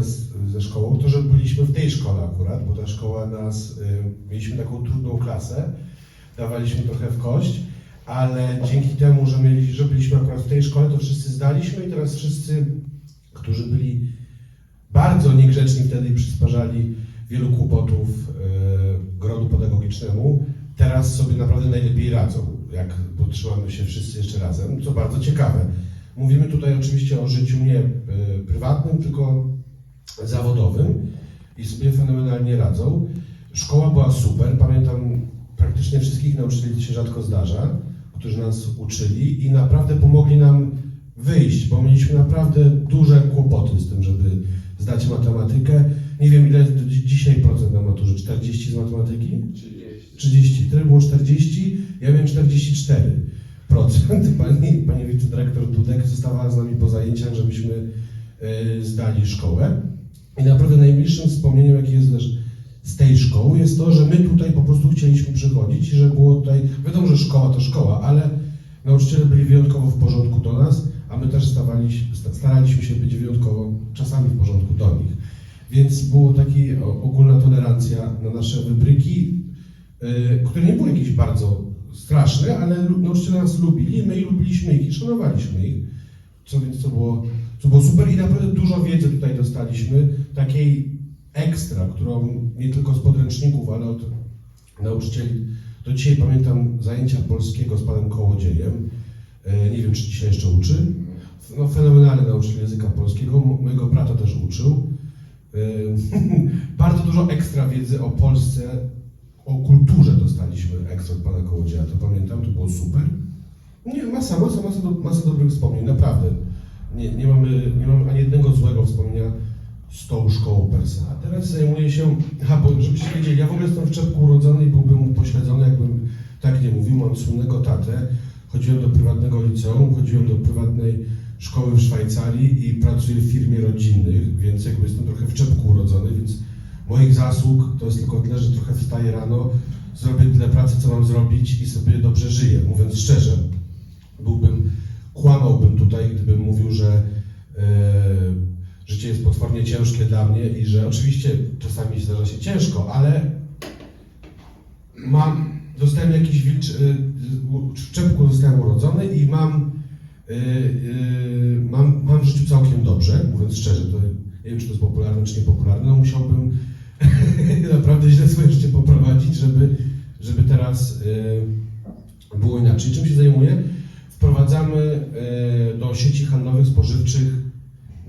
z, ze szkołą to, że byliśmy w tej szkole akurat, bo ta szkoła nas, y, mieliśmy taką trudną klasę, dawaliśmy trochę w kość, ale dzięki temu, że, mieli, że byliśmy akurat w tej szkole, to wszyscy zdaliśmy i teraz wszyscy, którzy byli bardzo niegrzeczni wtedy i przysparzali wielu kłopotów y, grodu pedagogicznemu, teraz sobie naprawdę najlepiej radzą, jak potrzymamy się wszyscy jeszcze razem, co bardzo ciekawe. Mówimy tutaj oczywiście o życiu nie y, prywatnym, tylko zawodowym i sobie fenomenalnie radzą. Szkoła była super, pamiętam praktycznie wszystkich nauczycieli, to się rzadko zdarza, którzy nas uczyli i naprawdę pomogli nam wyjść, bo mieliśmy naprawdę duże kłopoty z tym, żeby zdać matematykę. Nie wiem ile jest dzi- dzisiaj procent na maturze, 40 z matematyki? 30. Wtedy było 40, ja miałem 44%. Pani, pani wicedyrektor Dudek zostawała z nami po zajęciach, żebyśmy e, zdali szkołę. I naprawdę najmilszym wspomnieniem, jakie jest też z tej szkoły, jest to, że my tutaj po prostu chcieliśmy przychodzić i że było tutaj, wiadomo, że szkoła to szkoła, ale nauczyciele byli wyjątkowo w porządku do nas, a my też staraliśmy się być wyjątkowo czasami w porządku do nich. Więc było taka ogólna tolerancja na nasze wybryki, y, które nie były jakieś bardzo straszne, ale nauczyciele nas lubili, my lubiliśmy ich i szanowaliśmy ich, co więc to było, to było super i naprawdę dużo wiedzy tutaj dostaliśmy, takiej ekstra, którą nie tylko z podręczników, ale od nauczycieli. Do dzisiaj pamiętam zajęcia polskiego z panem Kołodziejem, Y, nie wiem czy dzisiaj jeszcze uczy, no, fenomenalny nauczyciel języka polskiego, mo- mojego brata też uczył. Y, Bardzo dużo ekstra wiedzy o Polsce, o kulturze dostaliśmy ekstra od pana Kołodzieja, to pamiętam, to było super. Nie, masa, masa, masa, masa dobrych wspomnień, naprawdę. Nie, nie, mamy, nie mamy ani jednego złego wspomnienia z tą szkołą. A teraz zajmuję się, aha, bo żebyście wiedzieli, ja w ogóle jestem w Czepku urodzony i byłbym upośledzony, jakbym tak nie mówił, mam słynnego tatę, chodziłem do prywatnego liceum, chodziłem do prywatnej szkoły w Szwajcarii i pracuję w firmie rodzinnych, więc jakby jestem trochę w Czepku urodzony, więc moich zasług to jest tylko tyle, że trochę wstaję rano, zrobię tyle pracy, co mam zrobić i sobie dobrze żyję, mówiąc szczerze. Byłbym, kłamałbym tutaj, gdybym mówił, że e, życie jest potwornie ciężkie dla mnie i że oczywiście czasami zdarza się ciężko, ale mam, zostałem jakiś wilcz, y, w czepku zostałem urodzony i mam, y, y, mam, mam w życiu całkiem dobrze, mówiąc szczerze, to nie wiem, czy to jest popularne, czy niepopularne, no musiałbym naprawdę źle swoje życie poprowadzić, żeby, żeby teraz y, było inaczej. Czym się zajmuję? Wprowadzamy y, do sieci handlowych, spożywczych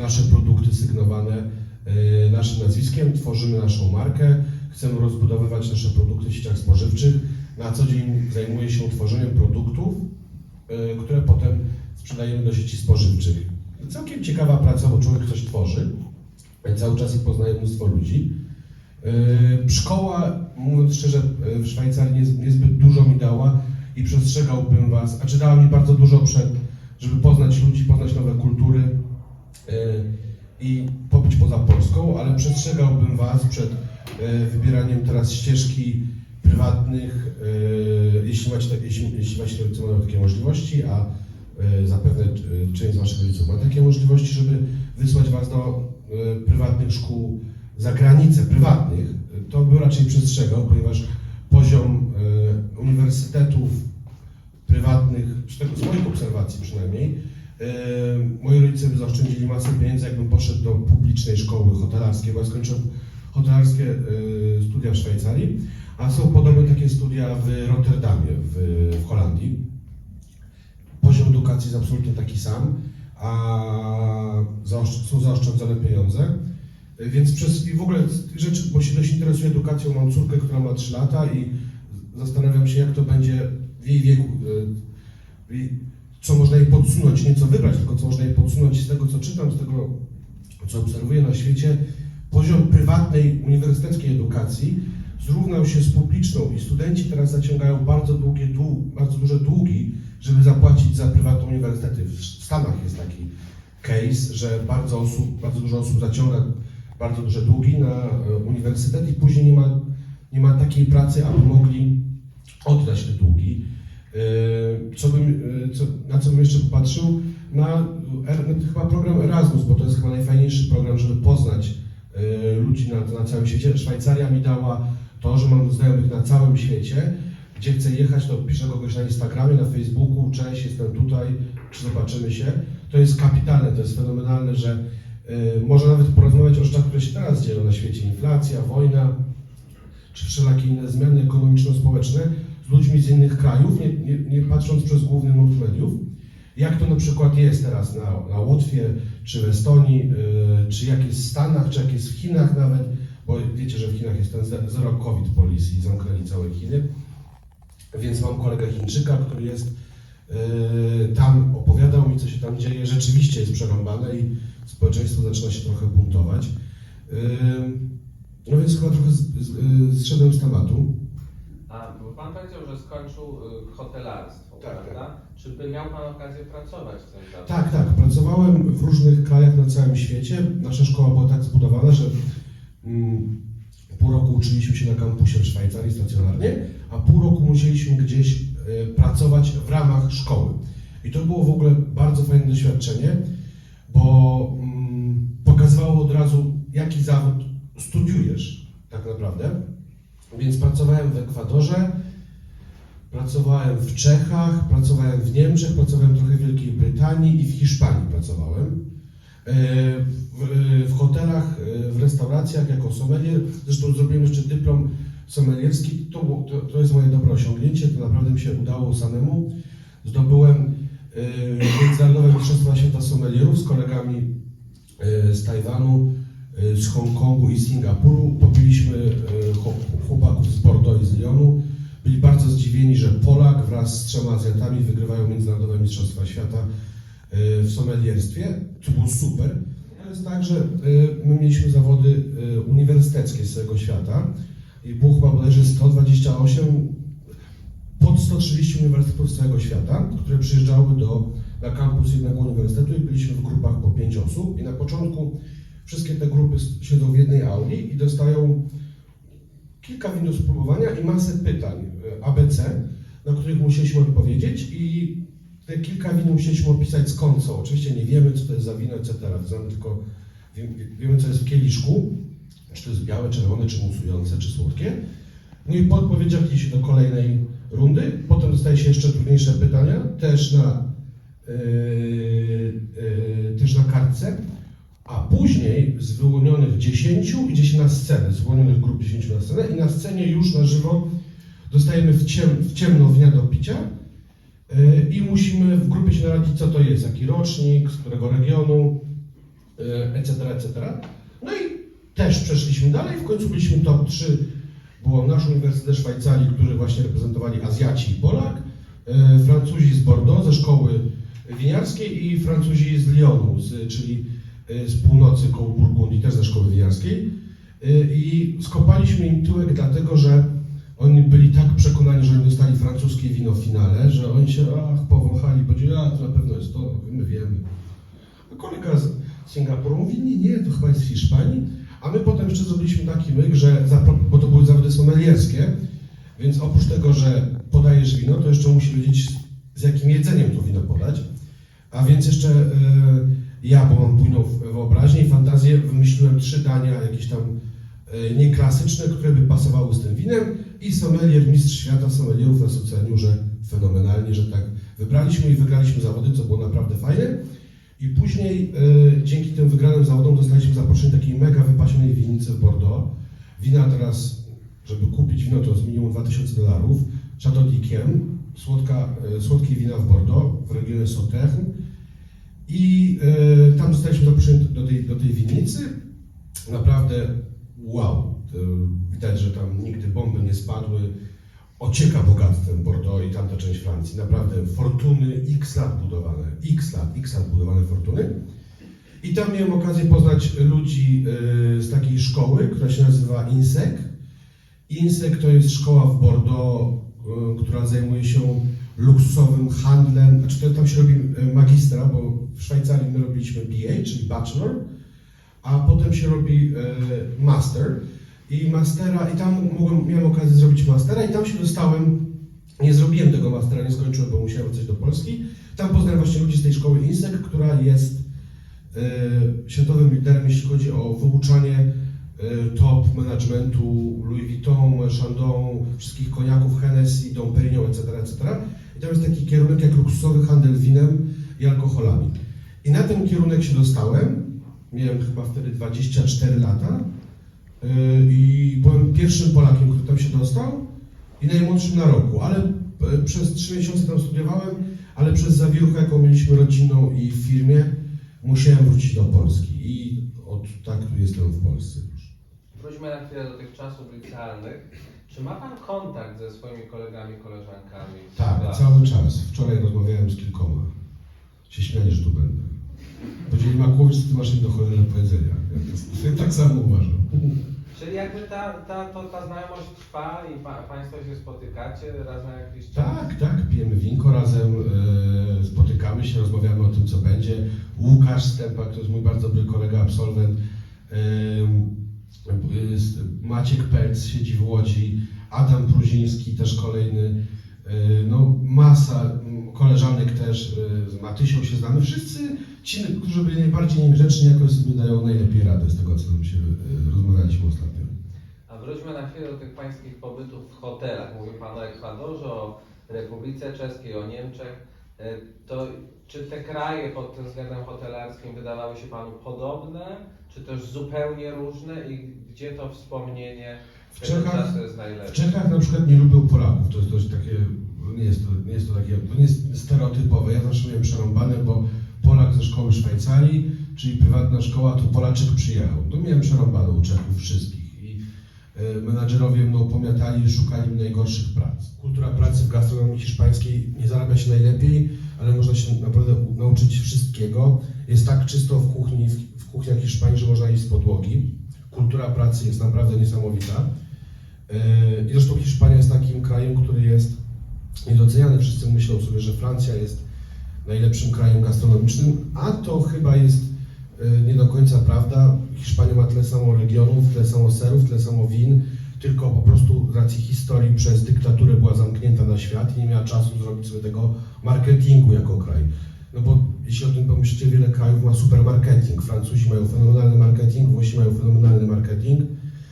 nasze produkty sygnowane y, naszym nazwiskiem, tworzymy naszą markę, chcemy rozbudowywać nasze produkty w sieciach spożywczych. Na co dzień zajmuję się tworzeniem produktów, y, które potem sprzedajemy do sieci spożywczych. Całkiem ciekawa praca, bo człowiek coś tworzy, cały czas i poznaje mnóstwo ludzi. Yy, Szkoła, mówiąc szczerze, w Szwajcarii nie, niezbyt dużo mi dała i przestrzegałbym Was, a czy dała mi bardzo dużo przed, żeby poznać ludzi, poznać nowe kultury i pobyć poza Polską, ale przestrzegałbym Was przed yy, wybieraniem teraz ścieżki prywatnych, yy, jeśli macie, tak- jeśli, jeśli Wasi rodzice mają takie możliwości, a zapewne część z Waszych rodziców ma takie możliwości, żeby wysłać Was do prywatnych szkół za granicę prywatnych, to bym raczej przestrzegał, ponieważ poziom uniwersytetów prywatnych, z, tego, z moich obserwacji przynajmniej, moi rodzice by zaoszczędzili masę pieniędzy, jakbym poszedł do publicznej szkoły hotelarskiej, bo ja skończyłem hotelarskie e, studia w Szwajcarii, a są podobne takie studia w Rotterdamie, w, w Holandii. Poziom edukacji jest absolutnie taki sam, a są zaoszczędzone pieniądze. Więc przez i w ogóle rzeczy, bo się dość interesuję edukacją, mam córkę, która ma 3 lata i zastanawiam się, jak to będzie w jej wieku. Co można jej podsunąć, nie co wybrać, tylko co można jej podsunąć z tego, co czytam, z tego, co obserwuję na świecie. Poziom prywatnej, uniwersyteckiej edukacji zrównał się z publiczną i studenci teraz zaciągają bardzo długie, dłu- bardzo duże długi, żeby zapłacić za prywatne uniwersytety. W Stanach jest taki case, że bardzo, osób, bardzo dużo osób zaciąga bardzo duże długi na e, uniwersytet i później nie ma, nie ma takiej pracy, aby mogli oddać te długi. E, Co bym, e, co, na co bym jeszcze popatrzył? Na, er- na chyba program Erasmus, bo to jest chyba najfajniejszy program, żeby poznać ludzi na, na całym świecie. Szwajcaria mi dała to, że mam znajomych na całym świecie. Gdzie chcę jechać, to piszę kogoś na Instagramie, na Facebooku, cześć, jestem tutaj, czy zobaczymy się. To jest kapitalne, to jest fenomenalne, że y, można nawet porozmawiać o rzeczach, które się teraz dzieją na świecie. Inflacja, wojna, czy wszelakie inne zmiany ekonomiczno-społeczne ludźmi z innych krajów, nie, nie, nie patrząc przez główny nurt mediów. Jak to na przykład jest teraz na, na Łotwie, czy w Estonii, yy, czy jak jest w Stanach, czy jak jest w Chinach nawet, bo wiecie, że w Chinach jest ten ze- zero COVID policy i zamknęli całe Chiny. Więc mam kolegę Chińczyka, który jest yy, tam, opowiadał mi, co się tam dzieje. Rzeczywiście jest przerąbane i społeczeństwo zaczyna się trochę buntować. Yy, no więc chyba trochę z, z, yy, zszedłem z tematu. A, bo Pan powiedział, że skończył y, hotelarstwo, Tak, prawda? Czy by miał Pan okazję pracować w tym zawodzie? Tak, tak. Pracowałem w różnych krajach na całym świecie. Nasza szkoła była tak zbudowana, że mm, pół roku uczyliśmy się na kampusie w Szwajcarii stacjonarnie, a pół roku musieliśmy gdzieś e, pracować w ramach szkoły. I to było w ogóle bardzo fajne doświadczenie, bo mm, pokazywało od razu, jaki zawód studiujesz tak naprawdę. Więc pracowałem w Ekwadorze, Pracowałem w Czechach, pracowałem w Niemczech, pracowałem trochę w Wielkiej Brytanii i w Hiszpanii pracowałem. E, W, w hotelach, e, w restauracjach jako sommelier. Zresztą zrobiłem jeszcze dyplom sommelierski. To, to, to jest moje dobre osiągnięcie, to naprawdę mi się udało samemu. Zdobyłem e, Międzynarodowe Mistrzostwa Świata Sommelierów z kolegami e, z Tajwanu, e, z Hongkongu i Singapuru. Pobiliśmy chłop- chłopaków z Bordeaux i z Lyonu. Byli bardzo zdziwieni, że Polak wraz z trzema Azjatami wygrywają Międzynarodowe Mistrzostwa Świata e, w sommelierstwie. To było super. To jest tak, że my mieliśmy zawody uniwersyteckie z całego świata i było chyba bodajże 128, pod 130 uniwersytetów z całego świata, które przyjeżdżały do, na kampus jednego uniwersytetu i byliśmy w grupach po 5 osób i na początku wszystkie te grupy siedzą w jednej auli i dostają kilka do spróbowania i masę pytań e, ABC, na których musieliśmy odpowiedzieć i te kilka win musieliśmy opisać skąd są. Oczywiście nie wiemy, co to jest za wino, etc. Znamy tylko, wie- wiemy, co jest w kieliszku, czy to jest białe, czerwone, czy musujące, czy słodkie. No i po odpowiedziach idzie do kolejnej rundy. Potem dostaje się jeszcze trudniejsze pytania, też na, yy, yy, też na kartce. Później z wyłonionych 10 idzie się na scenę, z wyłonionych grup 10 na scenę i na scenie już na żywo dostajemy w, ciem, w ciemno wina do picia yy, i musimy w grupie się naradzić, co to jest, jaki rocznik, z którego regionu, etc., etc. No i też przeszliśmy dalej, w końcu byliśmy top 3. Było nasz Uniwersytet Szwajcarii, który właśnie reprezentowali Azjaci i Polak, yy, Francuzi z Bordeaux ze szkoły winiarskiej i Francuzi z Lyonu, z, czyli y, z północy koło Burgundii, też ze szkoły winiarskiej. Y, I skopaliśmy im tyłek dlatego, że oni byli tak przekonani, że oni dostali francuskie wino w finale, że oni się ach, powąchali, powiedzieli, a to na pewno jest to, my wiemy. A kolega z Singapuru mówi, nie, nie, to chyba jest z Hiszpanii. A my potem jeszcze zrobiliśmy taki myk, że, bo to były zawody sommelierskie, więc oprócz tego, że podajesz wino, to jeszcze musi wiedzieć z jakim jedzeniem to wino podać. A więc jeszcze e, ja, bo mam bujną wyobraźnię i fantazję, wymyśliłem trzy dania jakieś tam e, nieklasyczne, które by pasowały z tym winem i sommelier, mistrz świata sommelierów nas ocenił, że fenomenalnie, że tak wybraliśmy i wygraliśmy zawody, co było naprawdę fajne. I później e, dzięki tym wygranym zawodom dostaliśmy zaproszenie takiej mega wypasionej winnicy w Bordeaux. Wina teraz, żeby kupić wino, to z minimum 2000 dolarów. Chateau d'Yquem, słodka, e, słodkie wina w Bordeaux, w regionie Sauternes. I e, tam zostaliśmy zaproszeni do tej, do tej winnicy. Naprawdę wow. Widać, że tam nigdy bomby nie spadły. Ocieka bogactwem Bordeaux i tamta część Francji. Naprawdę fortuny x lat budowane. X lat, x lat budowane fortuny. I tam miałem okazję poznać ludzi e, z takiej szkoły, która się nazywa INSEC. INSEC to jest szkoła w Bordeaux, e, która zajmuje się luksusowym handlem. Znaczy to tam się robi magistra, bo w Szwajcarii my robiliśmy BA, czyli bachelor, a potem się robi e, master. I mastera, i tam mogłem, miałem okazję zrobić mastera i tam się dostałem, nie zrobiłem tego mastera, nie skończyłem, bo musiałem wrócić do Polski. Tam poznałem właśnie ludzi z tej szkoły INSEC, która jest e, światowym liderem, jeśli chodzi o wyuczanie e, top managementu Louis Vuitton, Chandon, wszystkich koniaków, Hennessy, Dom Perignon, etc., etc. I tam jest taki kierunek jak luksusowy handel winem i alkoholami. I na ten kierunek się dostałem. Miałem chyba wtedy 24 lata. Yy, I byłem pierwszym Polakiem, który tam się dostał i najmłodszym na roku, ale e, przez 3 miesiące tam studiowałem, ale przez zawiruchę, jaką mieliśmy rodzinną i w firmie, musiałem wrócić do Polski i od tak jestem w Polsce już. Wróćmy na chwilę do tych czasów licealnych. Czy ma Pan kontakt ze swoimi kolegami, koleżankami? Tak, cały czas. Wczoraj rozmawiałem z kilkoma. Się śmiali, że tu będę. Powiedzieli, Makłowicz, ty masz im do cholery do powiedzenia. Ja tak samo uważam. Czyli jakby ta, ta, to, ta znajomość trwa i pa, Państwo się spotykacie raz na jakiś czas? Tak, tak, pijemy winko razem, e, spotykamy się, rozmawiamy o tym, co będzie. Łukasz Stępak, to jest mój bardzo dobry kolega, absolwent. E, jest Maciek Pelc siedzi w Łodzi, Adam Pruziński też kolejny. No masa koleżanek też, z Matysią się znamy. Wszyscy ci, którzy byli najbardziej niegrzeczni, jakoś sobie dają najlepiej radę z tego, co nam się e, rozmawialiśmy ostatnio. A wróćmy na chwilę do tych Pańskich pobytów w hotelach. Mówił Pan o Ekwadorze, o Republice Czeskiej, o Niemczech. E, To czy te kraje pod tym względem hotelarskim wydawały się Panu podobne, czy też zupełnie różne i gdzie to wspomnienie W Czechach- W? Czechach na przykład nie lubią Polaków. To jest dość takie, nie jest to, nie jest to takie, to nie jest stereotypowe. Ja zawsze miałem przerąbane, bo Polak ze szkoły Szwajcarii, czyli prywatna szkoła, to Polaczek przyjechał. To miałem przerąbane u Czechów wszystkich. I e, menadżerowie mną pomiatali, szukali mi najgorszych prac. Kultura pracy w gastronomii hiszpańskiej nie zarabia się najlepiej, ale można się naprawdę nauczyć wszystkiego. Jest tak czysto w kuchni, w, w kuchniach Hiszpanii, że można jeść z podłogi. Kultura pracy jest naprawdę niesamowita. Yy, I zresztą Hiszpania jest takim krajem, który jest niedoceniany. Wszyscy myślą sobie, że Francja jest najlepszym krajem gastronomicznym, a to chyba jest yy, nie do końca prawda. Hiszpania ma tyle samo regionów, tyle samo serów, tyle samo win, tylko po prostu z racji historii przez dyktaturę była zamknięta na świat i nie miała czasu zrobić sobie tego marketingu jako kraj. No bo jeśli o tym pomyślicie, wiele krajów ma supermarketing. Francuzi mają fenomenalny marketing, Włosi mają fenomenalny marketing.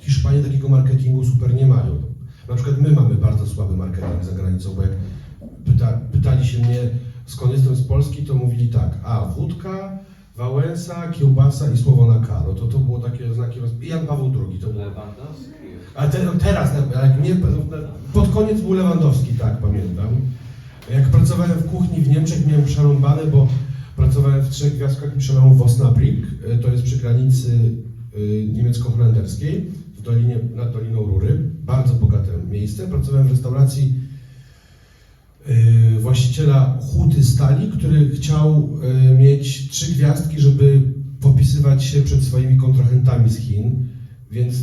Hiszpanie takiego marketingu super nie mają. Na przykład my mamy bardzo słaby marketing za granicą, bo jak pyta, pytali się mnie, skąd jestem z Polski, to mówili tak, a wódka, Wałęsa, kiełbasa i słowo na K. No to to było takie znaki, roz... i Jan Paweł II to było. Lewandowski. A te, no teraz, ale jak mnie, pod koniec był Lewandowski, tak, pamiętam. Jak pracowałem w kuchni w Niemczech, miałem przerąbane, bo pracowałem w trzech gwiazdkach Michelin w Osnabrück, e, to jest przy granicy y, niemiecko-holenderskiej, w dolinie, nad Doliną Rury, bardzo bogate miejsce. Pracowałem w restauracji właściciela huty stali, który chciał y, mieć trzy gwiazdki, żeby popisywać się przed swoimi kontrahentami z Chin, więc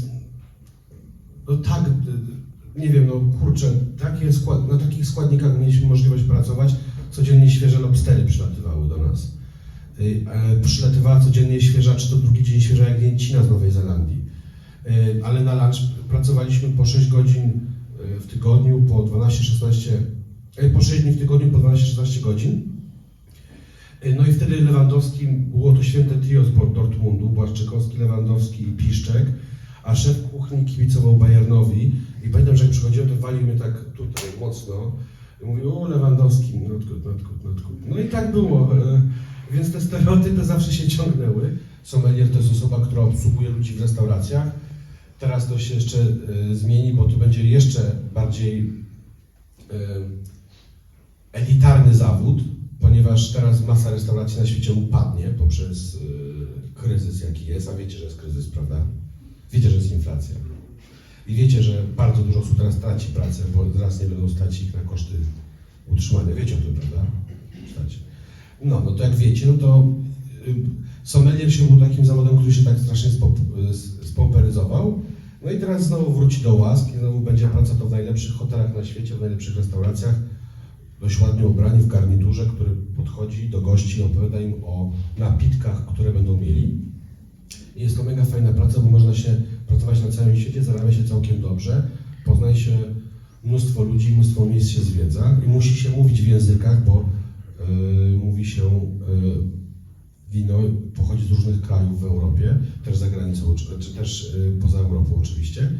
no tak, y, nie wiem, no kurczę, takie skład, na takich składnikach mieliśmy możliwość pracować. Codziennie świeże lobstery przylatywały do nas. Y, e, Przylatywała codziennie świeża, czy to drugi dzień świeża jagnięcina z Nowej Zelandii. Y, Ale na lunch pracowaliśmy po 6 godzin y, w tygodniu, po 12-16, y, po 6 dni w tygodniu, po 12-16 godzin. Y, No i wtedy Lewandowski, było to święte trio z Dortmundu, Błaszczykowski, Lewandowski i Piszczek, a szef kuchni kibicował Bayernowi i pamiętam, że jak przychodziłem, to walił mnie tak tutaj mocno i mówił, o Lewandowski, not good, not good, not good. No i tak było, e, więc te stereotypy zawsze się ciągnęły. Sommelier to jest osoba, która obsługuje ludzi w restauracjach. Teraz to się jeszcze e, zmieni, bo to będzie jeszcze bardziej e, elitarny zawód, ponieważ teraz masa restauracji na świecie upadnie poprzez y, kryzys, jaki jest, a wiecie, że jest kryzys, prawda? Wiecie, że jest inflacja. I wiecie, że bardzo dużo osób teraz traci pracę, bo zaraz nie będą stać ich na koszty utrzymania. Wiecie o tym, prawda? No, no to jak wiecie, no to y, sommelier się był takim zawodem, który się tak strasznie spop, y, s- spomperyzował. No i teraz znowu wróci do łask i znowu będzie praca to w najlepszych hotelach na świecie, w najlepszych restauracjach dość ładnie ubrani w garniturze, który podchodzi do gości i opowiada im o napitkach, które będą mieli. I Jest to mega fajna praca, bo można się pracować na całym świecie, zarabia się całkiem dobrze, poznaje się mnóstwo ludzi, mnóstwo miejsc się zwiedza i musi się mówić w językach, bo yy, mówi się yy, wino pochodzi z różnych krajów w Europie, też za granicą, czy, czy też y, poza Europą oczywiście.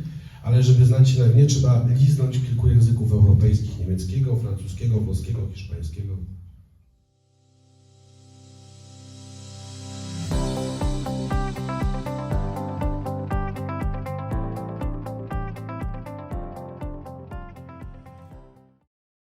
Ale żeby znać się na winie, trzeba liznąć kilku języków europejskich, niemieckiego, francuskiego, włoskiego, hiszpańskiego.